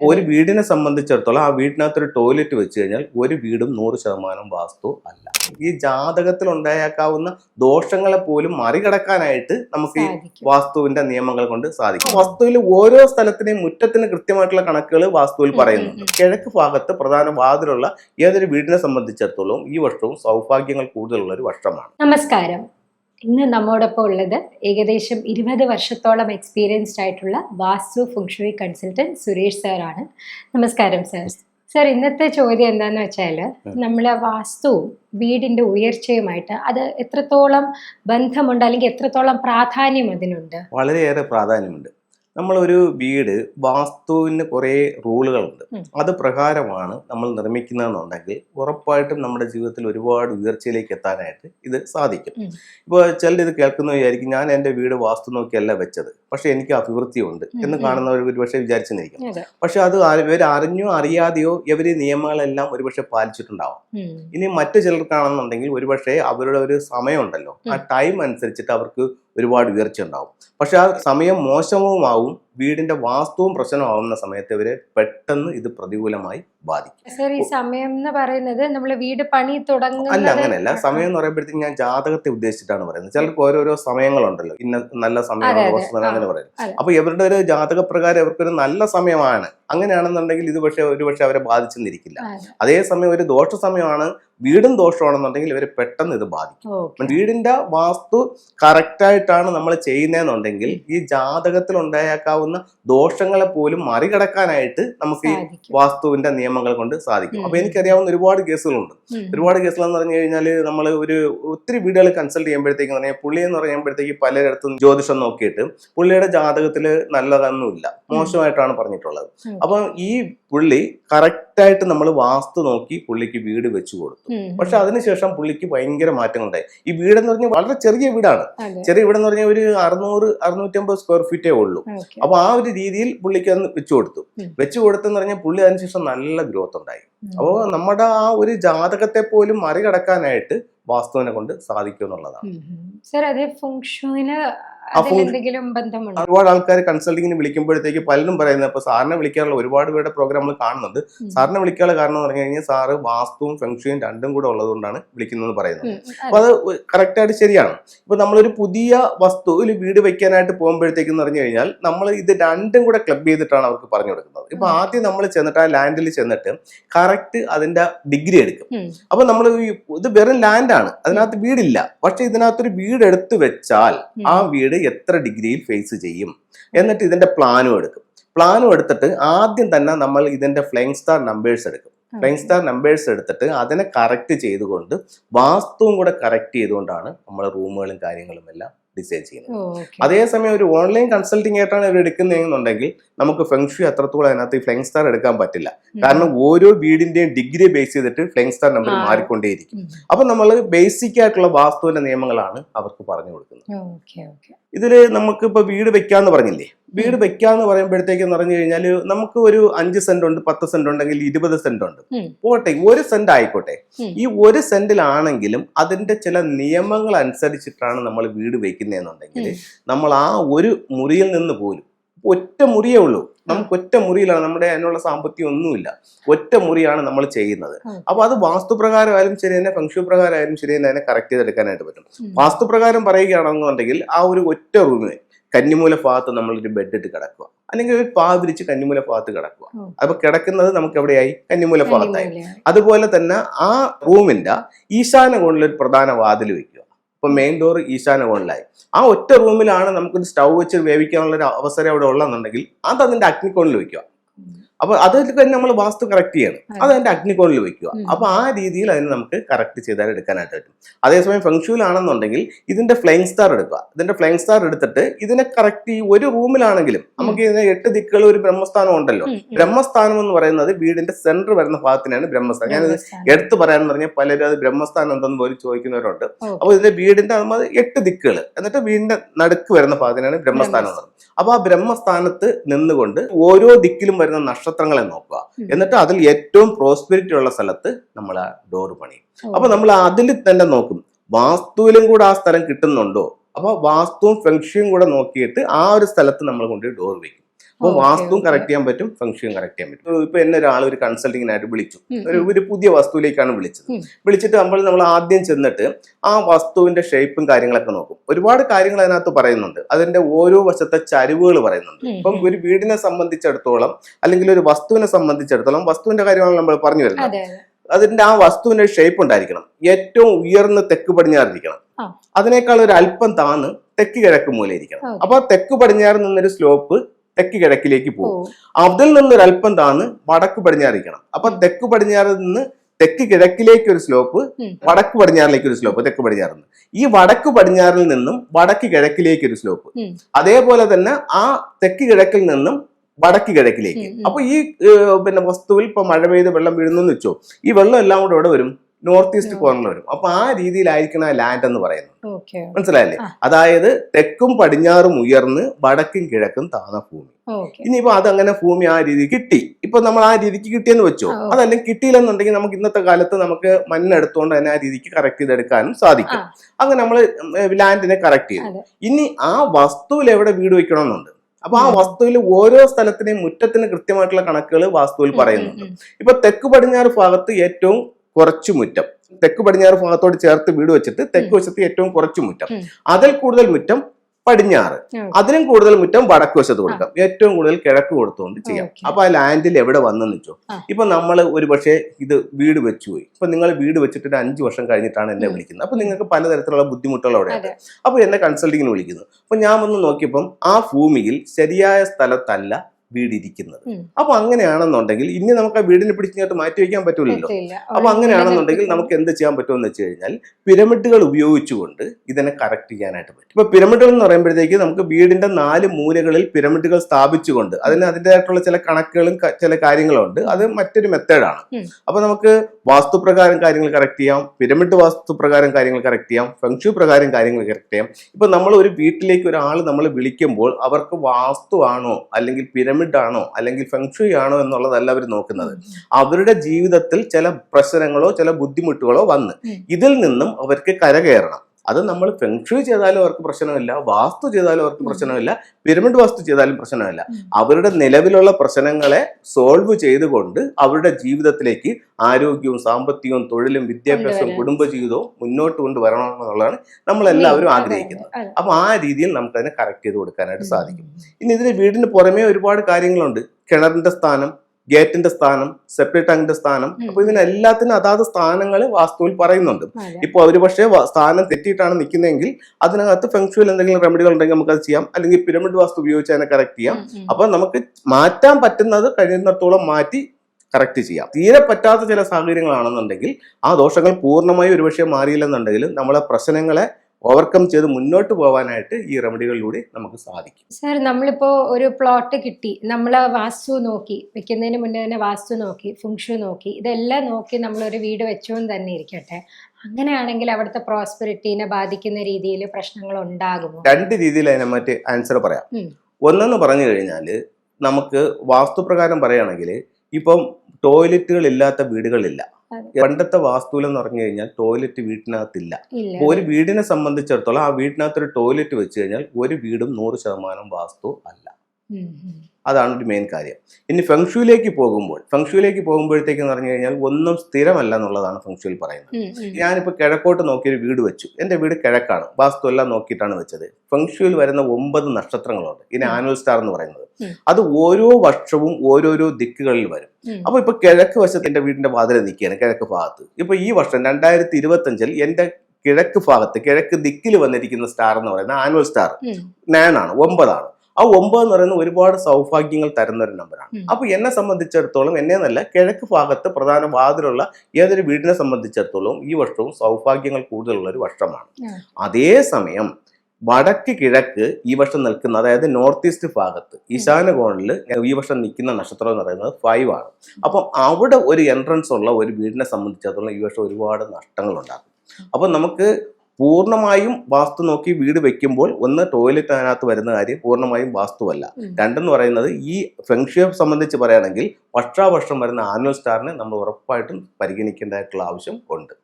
ഒരു വീടിനെ സംബന്ധിച്ചിടത്തോളം ആ വീടിനകത്ത് ഒരു ടോയ്ലറ്റ് വെച്ച് കഴിഞ്ഞാൽ ഒരു വീടും നൂറ് ശതമാനം വാസ്തു അല്ല. ഈ ജാതകത്തിൽ ഉണ്ടായേക്കാവുന്ന ദോഷങ്ങളെ പോലും മറികടക്കാനായിട്ട് നമുക്ക് ഈ വാസ്തുവിന്റെ നിയമങ്ങൾ കൊണ്ട് സാധിക്കും. വാസ്തുവിൽ ഓരോ സ്ഥലത്തിനെയും മുറ്റത്തിന് കൃത്യമായിട്ടുള്ള കണക്കുകൾ വാസ്തുവിൽ പറയുന്നുണ്ട്. കിഴക്ക് ഭാഗത്ത് പ്രധാന വാതിലുള്ള ഏതൊരു വീടിനെ സംബന്ധിച്ചിടത്തോളം ഈ വർഷവും സൗഭാഗ്യങ്ങൾ കൂടുതലുള്ള ഒരു വർഷമാണ്. നമസ്കാരം. ഇന്ന് നമ്മോടൊപ്പം ഉള്ളത് ഏകദേശം ഇരുപത് വർഷത്തോളം എക്സ്പീരിയൻസ്ഡ് ആയിട്ടുള്ള വാസ്തു ഫുങ്ഷുവി കൺസൾട്ടന്റ് സുരേഷ് സാറാണ് നമസ്കാരം സർ സർ ഇന്നത്തെ ചോദ്യം എന്താണെന്ന് വെച്ചാൽ നമ്മളെ വാസ്തു വീടിന്റെ ഉയർച്ചയുമായിട്ട് അത് എത്രത്തോളം ബന്ധമുണ്ട് അല്ലെങ്കിൽ എത്രത്തോളം പ്രാധാന്യം അതിനുണ്ട്? വളരെയേറെ പ്രാധാന്യമുണ്ട്. നമ്മളൊരു വീട് വാസ്തുവിന് കുറേ റൂളുകളുണ്ട്. അത് പ്രകാരമാണ് നമ്മൾ നിർമ്മിക്കുന്നതെന്നുണ്ടെങ്കിൽ ഉറപ്പായിട്ടും നമ്മുടെ ജീവിതത്തിൽ ഒരുപാട് ഉയർച്ചയിലേക്ക് എത്താനായിട്ട് ഇത് സാധിക്കും. ഇപ്പോൾ ചിലർ ഇത് കേൾക്കുന്ന വിചാരിക്കും ഞാൻ എന്റെ വീട് വാസ്തു നോക്കിയല്ല വെച്ചത്. പക്ഷെ എനിക്ക് അഭിവൃദ്ധിയുണ്ട്. എന്ന്. കാണുന്നവർ ഒരുപക്ഷെ വിചാരിച്ചെന്നിരിക്കും പക്ഷെ അത് ഇവർ അറിഞ്ഞോ അറിയാതെയോ ഇവർ നിയമങ്ങളെല്ലാം ഒരുപക്ഷെ പാലിച്ചിട്ടുണ്ടാവും. ഇനി മറ്റു ചിലർക്കാണെന്നുണ്ടെങ്കിൽ ഒരുപക്ഷെ അവരുടെ ഒരു സമയമുണ്ടല്ലോ. ആ ടൈം അനുസരിച്ചിട്ട് അവർക്ക് ഒരുപാട് ഉയർച്ച ഉണ്ടാവും. പക്ഷെ ആ സമയം മോശവുമാവും വീടിന്റെ വാസ്തുവും പ്രശ്നമാവുന്ന സമയത്ത് ഇവരെ പെട്ടെന്ന് ഇത് പ്രതികൂലമായി ബാധിക്കും. സർ ഈ സമയം എന്ന് പറയുന്നത് നമ്മൾ വീട് പണി തുടങ്ങും അല്ല അങ്ങനെയല്ല. സമയം എന്ന് പറയുമ്പോഴത്തേക്ക് ഞാൻ ജാതകത്തെ ഉദ്ദേശിച്ചിട്ടാണ് പറയുന്നത്. ചിലർക്ക് ഓരോരോ സമയങ്ങളുണ്ടല്ലോ. ഇന്ന നല്ല സമയമാണ് അങ്ങനെ പറയുന്നത്. അപ്പൊ ഇവരുടെ ഒരു ജാതക പ്രകാരം ഇവർക്കൊരു നല്ല സമയമാണ്. അങ്ങനെയാണെന്നുണ്ടെങ്കിൽ ഇത് പക്ഷേ ഒരു പക്ഷെ അവരെ ബാധിച്ചെന്നിരിക്കില്ല. അതെ. അതേസമയം ഒരു ദോഷ സമയമാണ് വീടും ദോഷമാണെന്നുണ്ടെങ്കിൽ ഇവർ പെട്ടെന്ന് ഇത് ബാധിക്കും. വീടിന്റെ വാസ്തു കറക്റ്റായിട്ടാണ് നമ്മൾ ചെയ്യുന്നതെന്നുണ്ടെങ്കിൽ ഈ ജാതകത്തിൽ ഉണ്ടായേക്കാവുന്ന ദോഷങ്ങളെ പോലും മറികടക്കാനായിട്ട് നമുക്ക് ഈ വാസ്തുവിന്റെ നിയമങ്ങൾ കൊണ്ട് സാധിക്കും. അപ്പൊ എനിക്കറിയാവുന്ന ഒരുപാട് കേസുകളുണ്ട്. ഒരുപാട് കേസുകൾ എന്ന് പറഞ്ഞു കഴിഞ്ഞാൽ നമ്മൾ ഒരു ഒത്തിരി വീടുകൾ കൺസൾട്ട് ചെയ്യുമ്പോഴത്തേക്ക് പറഞ്ഞാൽ പുള്ളി എന്ന് പറയുമ്പോഴത്തേക്ക് പലയിടത്തും ജ്യോതിഷം നോക്കിയിട്ട് പുള്ളിയുടെ ജാതകത്തിൽ നല്ലതൊന്നുമില്ല. മോശമായിട്ടാണ് പറഞ്ഞിട്ടുള്ളത്. അപ്പം ഈ പുള്ളി കറക്റ്റായിട്ട് നമ്മൾ വാസ്തു നോക്കി പുള്ളിക്ക് വീട് വെച്ചു കൊടുത്തു. പക്ഷെ അതിനുശേഷം പുള്ളിക്ക് ഭയങ്കര മാറ്റങ്ങളുണ്ടായി. ഈ വീടെന്ന് പറഞ്ഞാൽ വളരെ ചെറിയ വീടാണ്. ചെറിയ വീടെന്ന് പറഞ്ഞാൽ ഒരു അറുന്നൂറ് അറുന്നൂറ്റമ്പത് സ്ക്വയർ ഫീറ്റേ ഉള്ളൂ. അപ്പൊ ആ ഒരു രീതിയിൽ പുള്ളിക്ക് അന്ന് വെച്ചു കൊടുത്തു. വെച്ചു കൊടുത്തെന്ന് പറഞ്ഞാൽ പുള്ളി അതിനുശേഷം നല്ല ഗ്രോത്ത് ഉണ്ടായി. അപ്പോ അപ്പോൾ നമ്മുടെ ആ ഒരു ജാതകത്തെ പോലും മറികടക്കാനായിട്ട് വാസ്തുവിനെ കൊണ്ട് സാധിക്കും എന്നുള്ളതാണ് ഒരുപാട് ആൾക്കാർ കൺസൾട്ടിങ്ങിന് വിളിക്കുമ്പോഴത്തേക്ക് പലരും പറയുന്നത് അപ്പൊ സാറിനെ വിളിക്കാനുള്ള ഒരുപാട് പേരുടെ പ്രോഗ്രാം നമ്മൾ കാണുന്നുണ്ട്. സാറിനെ വിളിക്കാനുള്ള കാരണം എന്ന് പറഞ്ഞു കഴിഞ്ഞാൽ സാറ് വാസ്തുവും ഫെങ്ഷുവും രണ്ടും കൂടെ ഉള്ളതുകൊണ്ടാണ് വിളിക്കുന്നത് പറയുന്നത്. അപ്പൊ അത് കറക്റ്റായിട്ട് ശരിയാണ്. ഇപ്പൊ നമ്മളൊരു പുതിയ വസ്തു ഒരു വീട് വെക്കാനായിട്ട് പോകുമ്പോഴത്തേക്ക് എന്ന് പറഞ്ഞു കഴിഞ്ഞാൽ നമ്മൾ ഇത് രണ്ടും കൂടെ ക്ലബ് ചെയ്തിട്ടാണ് അവർക്ക് പറഞ്ഞു കൊടുക്കുന്നത്. ഇപ്പൊ ആദ്യം നമ്മൾ ചെന്നിട്ട് ആ ലാൻഡിൽ ചെന്നിട്ട് കറക്റ്റ് അതിന്റെ ഡിഗ്രി എടുക്കും. അപ്പൊ നമ്മൾ ഇത് വെറും ലാൻഡാണ് അതിനകത്ത് വീടില്ല. പക്ഷെ ഇതിനകത്തൊരു വീട് എടുത്തു വെച്ചാൽ ആ വീട് എത്ര ഡിഗ്രിയിൽ ഫേസ് ചെയ്യും? എന്നിട്ട് ഇതിന്റെ പ്ലാനും എടുക്കും. പ്ലാനും എടുത്തിട്ട് ആദ്യം തന്നെ നമ്മൾ ഇതിന്റെ ഫ്ലൈങ് സ്റ്റാർ നമ്പേഴ്സ് എടുക്കും. ഫ്ലൈങ് സ്റ്റാർ നമ്പേഴ്സ് എടുത്തിട്ട് അതിനെ കറക്റ്റ് ചെയ്തുകൊണ്ട് വാസ്തുവും കൂടെ കറക്റ്റ് ചെയ്തുകൊണ്ടാണ് നമ്മൾ റൂമുകളും കാര്യങ്ങളും എല്ലാം ഡിസൈൻ ചെയ്യുന്നത്. അതേസമയം ഒരു ഓൺലൈൻ കൺസൾട്ടിംഗ് ആയിട്ടാണ് ഇവർ എടുക്കുന്നതെന്നുണ്ടെങ്കിൽ നമുക്ക് ഫെങ്ഷു അത്രത്തോളം അതിനകത്ത് ഫ്ലൈങ് സ്റ്റാർ എടുക്കാൻ പറ്റില്ല. കാരണം ഓരോ വീടിന്റെയും ഡിഗ്രി ബേസ് ചെയ്തിട്ട് ഫ്ലൈങ് സ്റ്റാർ നമ്പർ. മാറിക്കൊണ്ടേയിരിക്കും. അപ്പൊ നമ്മൾ ബേസിക് ആയിട്ടുള്ള വാസ്തുവിന്റെ നിയമങ്ങളാണ് അവർക്ക് പറഞ്ഞു കൊടുക്കുന്നത്. ഇതിൽ നമുക്ക് ഇപ്പൊ വീട് വെക്കാന്ന് പറഞ്ഞില്ലേ? വീട് വെക്കാന്ന് പറയുമ്പോഴത്തേക്ക് പറഞ്ഞു കഴിഞ്ഞാൽ നമുക്ക് ഒരു അഞ്ച് സെന്റ് ഉണ്ട് പത്ത് സെന്റ് ഉണ്ടെങ്കിൽ ഇരുപത് സെന്റ് ഉണ്ട്. പോട്ടെ ഒരു സെന്റ് ആയിക്കോട്ടെ. ഈ ഒരു സെന്റിലാണെങ്കിലും അതിന്റെ ചില നിയമങ്ങൾ അനുസരിച്ചിട്ടാണ് നമ്മൾ വീട് വെക്കുന്നതെന്നുണ്ടെങ്കിൽ നമ്മൾ ആ ഒരു മുറിയിൽ നിന്ന് പോലും ഒറ്റ മുറിയേ ഉള്ളൂ. നമുക്ക് ഒറ്റ മുറിയിലാണ് നമ്മുടെ അതിനുള്ള സാമ്പത്തികം ഒന്നുമില്ല. ഒറ്റ മുറിയാണ് നമ്മൾ ചെയ്യുന്നത്. അപ്പൊ അത് വാസ്തുപ്രകാരമായാലും ശരി തന്നെ ഫംഗ്ഷൻ പ്രകാരമായാലും ശരി തന്നെ അതിനെ കറക്റ്റ് ചെയ്തെടുക്കാനായിട്ട് പറ്റും. വാസ്തുപ്രകാരം പറയുകയാണെന്നുണ്ടെങ്കിൽ ആ ഒരു ഒറ്റ റൂമിൽ കന്നിമൂല ഭാഗത്ത് നമ്മളൊരു ബെഡ് ഇട്ട് കിടക്കുക. അല്ലെങ്കിൽ ഒരു പാതിരിച്ച് കന്നിമൂല ഭാഗത്ത് കിടക്കുക. അപ്പൊ കിടക്കുന്നത് നമുക്ക് എവിടെയായി കന്നിമൂല. ഭാഗത്തായി. അതുപോലെ തന്നെ ആ റൂമിന്റെ ഈശാന കോണിൽ ഒരു പ്രധാന വാതിൽ വെക്കുക. ഇപ്പൊ മെയിൻ ഡോർ ഈശാന കോണിലായി. ആ ഒറ്റ റൂമിലാണ് നമുക്കൊരു സ്റ്റൗ വെച്ച് വേവിക്കാനുള്ള ഒരു അവസരം അവിടെ ഉള്ളതെന്നുണ്ടെങ്കിൽ അത് അതിന്റെ അഗ്നിക്കോണിൽ വെക്കുക. അപ്പൊ അതിൽ തന്നെ നമ്മൾ വാസ്തു കറക്റ്റ് ചെയ്യണം. അത്. അതിന്റെ അഗ്നികോണിൽ വെക്കുക. അപ്പൊ ആ രീതിയിൽ അതിന് നമുക്ക് കറക്റ്റ് ചെയ്താൽ എടുക്കാനായിട്ട് പറ്റും. അതേസമയം ഫെങ്ഷൂലാണെന്നുണ്ടെങ്കിൽ ഇതിന്റെ ഫ്ലൈങ് സ്റ്റാർ എടുക്കുക. ഇതിന്റെ ഫ്ലൈങ് സ്റ്റാർ എടുത്തിട്ട് ഇതിനെ കറക്റ്റ് ഈ ഒരു റൂമിലാണെങ്കിലും നമുക്ക് ഇതിനെ എട്ട് ദിക്കുകൾ ഒരു ബ്രഹ്മസ്ഥാനം ഉണ്ടല്ലോ. ബ്രഹ്മസ്ഥാനം എന്ന് പറയുന്നത് വീടിന്റെ സെന്റർ വരുന്ന ഭാഗത്തിനാണ് ബ്രഹ്മസ്ഥാനം. ഞാനിത്. എടുത്തു പറയാന്ന് പറഞ്ഞാൽ പലരും അത് ബ്രഹ്മസ്ഥാനം എന്തെന്ന് പോലും ചോദിക്കുന്നവരുണ്ട്. അപ്പോൾ അപ്പൊ ഇതിന്റെ വീടിന്റെ എട്ട് ദിക്കുകൾ. എന്നിട്ട് വീടിന്റെ നടുക്ക് വരുന്ന ഭാഗത്തിനാണ് ബ്രഹ്മസ്ഥാനം എന്ന് പറയുന്നത്. അപ്പൊ ആ ബ്രഹ്മസ്ഥാനത്ത് നിന്നുകൊണ്ട് ഓരോ ദിക്കിലും വരുന്ന നക്ഷത്രങ്ങളെ നോക്കുക. എന്നിട്ട് അതിൽ ഏറ്റവും പ്രോസ്പെരിറ്റി ഉള്ള സ്ഥലത്ത് നമ്മൾ ആ ഡോർ പണിയും. അപ്പൊ നമ്മൾ അതിൽ തന്നെ നോക്കും. വാസ്തുവിലും കൂടെ ആ സ്ഥലം കിട്ടുന്നുണ്ടോ? അപ്പൊ വാസ്തുവും ഫെങ്ഷയും കൂടെ നോക്കിയിട്ട് ആ ഒരു സ്ഥലത്ത് നമ്മൾ കൊണ്ട് ഡോർ വെക്കും. അപ്പോൾ Okay, വാസ്തുവും കറക്റ്റ് ചെയ്യാൻ പറ്റും ഫംഗ്ഷനും കറക്റ്റ് ചെയ്യാൻ പറ്റും. ഇപ്പൊ എന്നെ ഒരാൾ ഒരു കൺസൾട്ടിങ്ങിനായിട്ട് വിളിച്ചു. ഒരു ഒരു പുതിയ വസ്തുവിലേക്കാണ് വിളിച്ചത്. വിളിച്ചിട്ട് നമ്മൾ നമ്മൾ ആദ്യം ചെന്നിട്ട് ആ വസ്തുവിന്റെ ഷേപ്പും കാര്യങ്ങളൊക്കെ നോക്കും. ഒരുപാട് കാര്യങ്ങൾ അതിനകത്ത് പറയുന്നുണ്ട്. അതിന്റെ ഓരോ വശത്തെ ചരിവുകൾ പറയുന്നുണ്ട്. ഇപ്പം ഒരു വീടിനെ സംബന്ധിച്ചിടത്തോളം അല്ലെങ്കിൽ ഒരു വസ്തുവിനെ സംബന്ധിച്ചിടത്തോളം വസ്തുവിന്റെ കാര്യമാണ് നമ്മൾ പറഞ്ഞു വരുന്നത്. അതെ അതെ. അതിന്റെ ആ വസ്തുവിന്റെ ഷേപ്പ് ഉണ്ടായിരിക്കണം. ഏറ്റവും ഉയർന്ന് തെക്ക് പടിഞ്ഞാറിരിക്കണം. അതിനേക്കാൾ ഒരു അല്പം താന്ന് തെക്ക് കിഴക്ക് മൂലയിരിക്കണം. അപ്പൊ ആ തെക്ക് പടിഞ്ഞാറ് നിന്നൊരു സ്ലോപ്പ് തെക്ക് കിഴക്കിലേക്ക് പോകും. അതിൽ നിന്നൊരു അല്പം താന്ന് വടക്ക് പടിഞ്ഞാറിരിക്കണം അപ്പൊ തെക്ക് പടിഞ്ഞാറ് നിന്ന് തെക്ക് കിഴക്കിലേക്ക് ഒരു സ്ലോപ്പ് വടക്ക് പടിഞ്ഞാറിലേക്ക് ഒരു സ്ലോപ്പ് തെക്ക് പടിഞ്ഞാറിൽ നിന്ന് ഈ വടക്ക് പടിഞ്ഞാറിൽ നിന്നും വടക്ക് കിഴക്കിലേക്ക് ഒരു സ്ലോപ്പ് അതേപോലെ തന്നെ ആ തെക്ക് കിഴക്കിൽ നിന്നും വടക്ക് കിഴക്കിലേക്ക്. അപ്പൊ ഈ പിന്നെ വസ്തുവിൽ ഇപ്പൊ മഴ പെയ്ത് വെള്ളം വീഴുന്നു വെച്ചോ ഈ വെള്ളം എല്ലാം കൂടെ ഇവിടെ വരും? നോർത്ത് ഈസ്റ്റ് കോർണറിൽ കോർണർ വരും. അപ്പൊ ആ രീതിയിലായിരിക്കണം ആ ലാൻഡ് എന്ന് പറയുന്നത്. മനസ്സിലായില്ലേ? അതായത് തെക്കും പടിഞ്ഞാറും ഉയർന്ന് വടക്കും കിഴക്കും താന്ന ഭൂമി. ഇനിയിപ്പോ അതങ്ങനെ ഭൂമി ആ രീതി കിട്ടി. ഇപ്പൊ നമ്മൾ ആ രീതിക്ക് കിട്ടിയെന്ന് വെച്ചോ. അതല്ലെങ്കിൽ കിട്ടിയില്ലെന്നുണ്ടെങ്കിൽ നമുക്ക് ഇന്നത്തെ കാലത്ത് നമുക്ക് മണ്ണെടുത്തുകൊണ്ട് തന്നെ ആ രീതിക്ക് കറക്റ്റ് ചെയ്തെടുക്കാനും സാധിക്കും. അങ്ങനെ നമ്മൾ ലാൻഡിനെ കറക്റ്റ് ചെയ്തു. ഇനി ആ വസ്തുവിൽ എവിടെ വീട് വെക്കണമെന്നുണ്ട്. അപ്പൊ ആ വസ്തുവിൽ ഓരോ സ്ഥലത്തിനെയും മുറ്റത്തിന് കൃത്യമായിട്ടുള്ള കണക്കുകൾ വാസ്തുവിൽ പറയുന്നുണ്ട്. ഇപ്പൊ തെക്ക് പടിഞ്ഞാറ് ഭാഗത്ത് ഏറ്റവും കുറച്ച് മുറ്റം. തെക്ക് പടിഞ്ഞാറ് ഭാഗത്തോട് ചേർത്ത് വീട് വെച്ചിട്ട് തെക്ക് വശത്ത് ഏറ്റവും കുറച്ചു മുറ്റം. അതിൽ കൂടുതൽ മുറ്റം പടിഞ്ഞാറ്. അതിനും കൂടുതൽ മുറ്റം വടക്ക് വശത്ത് കൊടുക്കാം. ഏറ്റവും കൂടുതൽ കിഴക്ക് കൊടുത്തുകൊണ്ട് ചെയ്യാം. അപ്പൊ ആ ലാൻഡിൽ എവിടെ വന്നെന്ന് വെച്ചോ. ഇപ്പൊ നമ്മൾ ഒരു പക്ഷേ ഇത് വീട് വെച്ചു പോയി ഇപ്പൊ നിങ്ങൾ വീട് വെച്ചിട്ട് ഒരു അഞ്ചു വർഷം കഴിഞ്ഞിട്ടാണ് എന്നെ. വിളിക്കുന്നത്. അപ്പൊ നിങ്ങൾക്ക് പലതരത്തിലുള്ള ബുദ്ധിമുട്ടുകൾ അവിടെ അതെ. അപ്പൊ എന്നെ കൺസൾട്ടിങ്ങിന് വിളിക്കുന്നു. അപ്പൊ ഞാൻ വന്ന് നോക്കിയപ്പം ആ ഭൂമിയിൽ ശരിയായ സ്ഥലത്തല്ല വീടിരിക്കുന്നത്. അപ്പൊ അങ്ങനെയാണെന്നുണ്ടെങ്കിൽ ഇനി നമുക്ക് ആ വീടിനെ പിടിച്ചിങ്ങോട്ട് മാറ്റി വയ്ക്കാൻ പറ്റൂലല്ലോ. പറ്റില്ല. അപ്പൊ അങ്ങനെയാണെന്നുണ്ടെങ്കിൽ നമുക്ക് എന്ത് ചെയ്യാൻ പറ്റുമെന്ന് വെച്ച് കഴിഞ്ഞാൽ പിരമിഡുകൾ ഉപയോഗിച്ചുകൊണ്ട് ഇതിനെ കറക്റ്റ് ചെയ്യാനായിട്ട് പറ്റും. ഇപ്പൊ പിരമിഡുകൾ എന്ന് പറയുമ്പോഴത്തേക്ക് നമുക്ക് വീടിന്റെ നാല് മൂലകളിൽ പിരമിഡുകൾ സ്ഥാപിച്ചുകൊണ്ട് അതിന് അതിന്റെതായിട്ടുള്ള ചില കണക്കുകളും ചില കാര്യങ്ങളും ഉണ്ട് അത് മറ്റൊരു മെത്തേഡാണ്. അപ്പൊ നമുക്ക് വാസ്തുപ്രകാരം കാര്യങ്ങൾ കറക്റ്റ് ചെയ്യാം. പിരമിഡ് വാസ്തുപ്രകാരം കാര്യങ്ങൾ കറക്റ്റ് ചെയ്യാം. ഫെങ്ഷു പ്രകാരം കാര്യങ്ങൾ കറക്റ്റ് ചെയ്യാം. ഇപ്പൊ നമ്മൾ ഒരു വീട്ടിലേക്ക് ഒരാൾ നമ്മൾ വിളിക്കുമ്പോൾ അവർക്ക് വാസ്തു ആണോ അല്ലെങ്കിൽ പിരമിഡ് ആണോ അല്ലെങ്കിൽ ഫെങ്ഷു ആണോ എന്നുള്ളതല്ല അവർ നോക്കുന്നത്. അവരുടെ ജീവിതത്തിൽ ചില പ്രശ്നങ്ങളോ ചില ബുദ്ധിമുട്ടുകളോ വന്ന് ഇതിൽ നിന്നും അവർക്ക് കരകയറണം. അത് നമ്മൾ ഫെങ്ഷു ചെയ്താലും അവർക്ക് പ്രശ്നമില്ല വാസ്തു ചെയ്താലും അവർക്ക് പ്രശ്നമില്ല പിരമിഡ് വാസ്തു ചെയ്താലും പ്രശ്നമില്ല. അവരുടെ നിലവിലുള്ള പ്രശ്നങ്ങളെ സോൾവ് ചെയ്തുകൊണ്ട് അവരുടെ ജീവിതത്തിലേക്ക് ആരോഗ്യവും സാമ്പത്തികവും തൊഴിലും വിദ്യാഭ്യാസവും. കുടുംബജീവിതവും മുന്നോട്ട് കൊണ്ടുവരണം എന്നുള്ളതാണ് നമ്മളെല്ലാവരും ആഗ്രഹിക്കുന്നത്. അപ്പൊ ആ രീതിയിൽ നമുക്കതിനെ കറക്റ്റ് ചെയ്ത് കൊടുക്കാനായിട്ട് സാധിക്കും. ഇനി ഇതിന് വീടിന് പുറമേ ഒരുപാട് കാര്യങ്ങളുണ്ട്. കിണറിന്റെ സ്ഥാനം ഗേറ്റിന്റെ സ്ഥാനം സെപ്പറേറ്റ് ടാങ്കിന്റെ സ്ഥാനം അപ്പൊ ഇതിന് എല്ലാത്തിനും അതാത് സ്ഥാനങ്ങൾ വാസ്തുവിൽ പറയുന്നുണ്ട്. ഇപ്പൊ അവർ പക്ഷേ സ്ഥാനം തെറ്റിയിട്ടാണ് നിൽക്കുന്നതെങ്കിൽ അതിനകത്ത് ഫെങ്ഷുവിൽ എന്തെങ്കിലും റെമഡികൾ ഉണ്ടെങ്കിൽ നമുക്ക് അത് ചെയ്യാം. അല്ലെങ്കിൽ പിരമിഡ് വാസ്തു ഉപയോഗിച്ച് അതിനെ കറക്റ്റ് ചെയ്യാം. അപ്പൊ നമുക്ക് മാറ്റാൻ പറ്റുന്നത് കഴിയുന്നിടത്തോളം മാറ്റി കറക്റ്റ് ചെയ്യാം. തീരെ പറ്റാത്ത ചില സാഹചര്യങ്ങളാണെന്നുണ്ടെങ്കിൽ ആ ദോഷങ്ങൾ പൂർണമായും ഒരുപക്ഷെ മാറിയില്ലെന്നുണ്ടെങ്കിൽ നമ്മളെ പ്രശ്നങ്ങളെ ഓവർകം ചെയ്ത് മുന്നോട്ട് പോകാനായിട്ട് ഈ റെമഡികളിലൂടെ നമുക്ക് സാധിക്കും. സാർ നമ്മളിപ്പോ ഒരു പ്ലോട്ട് കിട്ടി. നമ്മൾ വാസ്തു നോക്കി വെക്കുന്നതിന് മുന്നേ തന്നെ വാസ്തു നോക്കി ഫുങ്ഷു നോക്കി ഇതെല്ലാം നോക്കി നമ്മൾ ഒരു വീട് വെച്ചോന്ന് തന്നെ ഇരിക്കട്ടെ. അങ്ങനെയാണെങ്കിൽ അവിടുത്തെ പ്രോസ്പെരിറ്റിനെ ബാധിക്കുന്ന രീതിയിൽ പ്രശ്നങ്ങൾ ഉണ്ടാകുമോ രണ്ട് രീതിയിൽ അതിനെ മറ്റ് ആൻസർ പറയാം. ഒന്നെന്ന് പറഞ്ഞു കഴിഞ്ഞാൽ നമുക്ക് വാസ്തു പ്രകാരം പറയുകയാണെങ്കിൽ ഇപ്പം ടോയ്ലറ്റുകൾ ഇല്ലാത്ത വീടുകളില്ല. പണ്ടത്തെ വാസ്തുവിൽ എന്ന് പറഞ്ഞു കഴിഞ്ഞാൽ ടോയ്ലറ്റ് വീട്ടിനകത്തില്ല. ഇല്ല. ഒരു വീടിനെ സംബന്ധിച്ചിടത്തോളം ആ വീടിനകത്ത് ഒരു ടോയ്ലറ്റ് വെച്ച് കഴിഞ്ഞാൽ ഒരു വീടും നൂറ് ശതമാനം വാസ്തു അല്ല. അതാണ് ഒരു മെയിൻ കാര്യം. ഇനി ഫെങ്ഷുയിലേക്ക് പോകുമ്പോൾ ഫെങ്ഷുയിലേക്ക് പോകുമ്പോഴത്തേക്ക് എന്ന് പറഞ്ഞു കഴിഞ്ഞാൽ ഒന്നും സ്ഥിരമല്ല എന്നുള്ളതാണ് ഫെങ്ഷുയിൽ പറയുന്നത്. ഞാനിപ്പോൾ കിഴക്കോട്ട് നോക്കിയൊരു വീട് വെച്ചു. എന്റെ വീട് കിഴക്കാണ്. വാസ്തു എല്ലാം നോക്കിയിട്ടാണ് വെച്ചത്. ഫെങ്ഷുയിൽ വരുന്ന ഒമ്പത് നക്ഷത്രങ്ങളുണ്ട്. ഇനി ആനുവൽ സ്റ്റാർ എന്ന് പറയുന്നത്. അത് ഓരോ വർഷവും ഓരോരോ ദിക്കുകളിൽ വരും. അപ്പൊ ഇപ്പൊ കിഴക്ക് വശത്ത് എന്റെ വീടിന്റെ വാതിൽ നിൽക്കുകയാണ് കിഴക്ക് ഭാഗത്ത്. ഇപ്പൊ ഈ വർഷം രണ്ടായിരത്തി ഇരുപത്തഞ്ചിൽ എന്റെ കിഴക്ക് ഭാഗത്ത് കിഴക്ക് ദിക്കിൽ വന്നിരിക്കുന്ന സ്റ്റാർ എന്ന് പറയുന്നത് ആനുവൽ സ്റ്റാർ. നയനാണ് ഒമ്പതാണ്. ആ ഒമ്പത് എന്ന് പറയുന്നത് ഒരുപാട് സൗഭാഗ്യങ്ങൾ തരുന്ന ഒരു നമ്പറാണ്. അപ്പൊ എന്നെ സംബന്ധിച്ചിടത്തോളം എന്നെ നല്ല കിഴക്ക് ഭാഗത്ത് പ്രധാന വാതിലുള്ള ഏതൊരു വീടിനെ സംബന്ധിച്ചിടത്തോളം ഈ വർഷവും സൗഭാഗ്യങ്ങൾ കൂടുതലുള്ള ഒരു വർഷമാണ്. അതേസമയം വടക്ക് കിഴക്ക് ഈ വർഷം നിൽക്കുന്ന അതായത് നോർത്ത് ഈസ്റ്റ് ഭാഗത്ത് ഈശാന കോണിൽ ഈ വർഷം നിൽക്കുന്ന നക്ഷത്രം എന്ന് പറയുന്നത് ഫൈവ് ആണ്. അപ്പം അവിടെ ഒരു എൻട്രൻസ് ഉള്ള ഒരു വീടിനെ സംബന്ധിച്ചിടത്തോളം ഈ വർഷം ഒരുപാട് നഷ്ടങ്ങൾ ഉണ്ടാകും അപ്പം നമുക്ക് പൂർണമായും വാസ്തു നോക്കി വീട് വെക്കുമ്പോൾ ഒന്ന് ടോയ്ലറ്റ് അതിനകത്ത് വരുന്ന കാര്യം പൂർണമായും വാസ്തുവല്ല. രണ്ടെന്ന് പറയുന്നത് ഈ ഫെങ്ഷിയെ സംബന്ധിച്ച് പറയുകയാണെങ്കിൽ വർഷാവർഷം വരുന്ന ആനുവൽ സ്റ്റാറിനെ നമ്മൾ ഉറപ്പായിട്ടും പരിഗണിക്കേണ്ടതായിട്ടുള്ള ആവശ്യം ഉണ്ട്.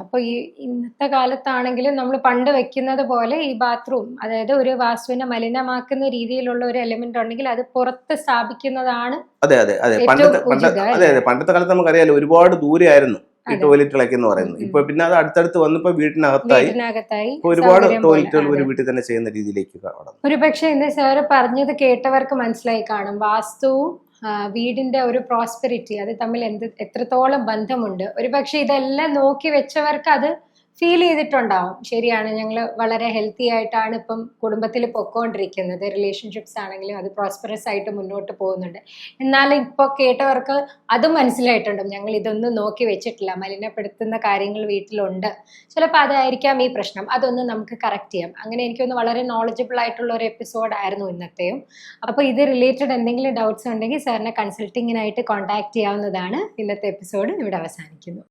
അപ്പൊ ഈ ഇന്നത്തെ കാലത്താണെങ്കിലും നമ്മൾ പണ്ട് വെക്കുന്നത് പോലെ ഈ ബാത്റൂം അതായത് ഒരു വാസ്തുവിനെ മലിനമാക്കുന്ന രീതിയിലുള്ള ഒരു എലമെന്റ് ഉണ്ടെങ്കിൽ അത് പുറത്ത് സ്ഥാപിക്കുന്നതാണ് അതെ അതെ അതെ. പണ്ടത്തെ അതെ അതെ. പണ്ടത്തെ കാലത്ത് നമുക്കറിയാലോ ഒരുപാട് ദൂരെയായിരുന്നു. ഈ ടോയ്ലറ്റ് ടോയ്ലറ്റുകളൊക്കെ എന്ന് പറയുന്നത്. ഇപ്പൊ പിന്നെ അത് അടുത്തടുത്ത് വന്നപ്പോ വീട്ടിനകത്തായി ഒരുപാട് ടോയ്ലറ്റുകൾ ഒരു വീട്ടിൽ തന്നെ ചെയ്യുന്ന രീതിയിലേക്ക് കടന്നു. ഒരു പക്ഷെ ഇന്ന് സാറ് പറഞ്ഞത് കേട്ടവർക്ക് മനസ്സിലായി കാണും. വാസ്തു വീടിന്റെ ഒരു പ്രോസ്പെരിറ്റി അത് തമ്മിൽ എന്ത് എത്രത്തോളം ബന്ധമുണ്ട്. ഒരു പക്ഷെ ഇതെല്ലാം നോക്കി വെച്ചവർക്ക് അത് ഫീൽ ചെയ്തിട്ടുണ്ടാവും. ശരിയാണ് ഞങ്ങൾ വളരെ ഹെൽത്തി ആയിട്ടാണ് ഇപ്പം കുടുംബത്തിൽ പൊക്കോണ്ടിരിക്കുന്നത്. റിലേഷൻഷിപ്സ് ആണെങ്കിലും അത് പ്രോസ്പെറസ് ആയിട്ട് മുന്നോട്ട് പോകുന്നുണ്ട്. എന്നാൽ ഇപ്പോൾ കേട്ടവർക്ക് അതും മനസ്സിലായിട്ടുണ്ടാവും ഞങ്ങൾ ഇതൊന്നും നോക്കി വെച്ചിട്ടില്ല. മലിനപ്പെടുത്തുന്ന കാര്യങ്ങൾ വീട്ടിലുണ്ട്. ചിലപ്പോൾ അതായിരിക്കാം ഈ പ്രശ്നം. അതൊന്ന് നമുക്ക് കറക്റ്റ് ചെയ്യാം. അങ്ങനെ എനിക്കൊന്ന് വളരെ നോളജബിൾ ആയിട്ടുള്ള ഒരു എപ്പിസോഡ് ആയിരുന്നു ഇന്നത്തെയും. അപ്പോൾ ഇത് റിലേറ്റഡ് എന്തെങ്കിലും ഡൗട്ട്സ് ഉണ്ടെങ്കിൽ സാറിനെ കൺസൾട്ടിങ്ങിനായിട്ട് കോൺടാക്ട് ചെയ്യാവുന്നതാണ് ഇന്നത്തെ എപ്പിസോഡ് ഇവിടെ അവസാനിക്കുന്നു.